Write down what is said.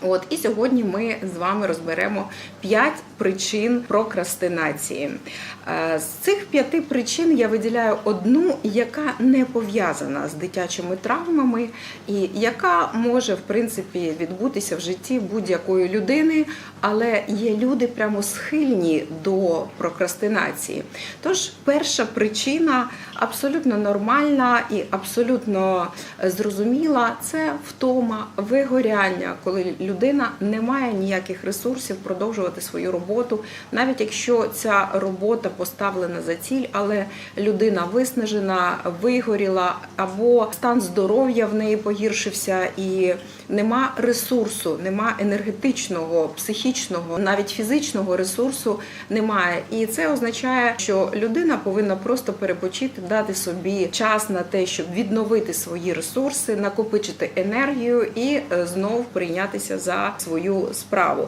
От і сьогодні ми з вами розберемо 5 причин прокрастинації. Е, З цих п'яти причин я виділяю одну, яка не пов'язана з дитячими травмами, і яка може в принципі відбутися в житті будь-якої людини, але є люди прямо схильні до прокрастинації. Тож перша причина абсолютно нормальна і абсолютно е, зрозуміла це втома, вигоряння, коли людина не має ніяких ресурсів продовжувати свою роботу, навіть якщо ця робота поставлена за ціль, але людина виснажена, вигоріла, або стан здоров'я в неї погіршився і нема ресурсу, нема енергетичного, психічного, навіть фізичного ресурсу немає. І це означає, що людина повинна просто перепочити, дати собі час на те, щоб відновити свої ресурси, накопичити енергію і е, знов прийнятися за свою справу.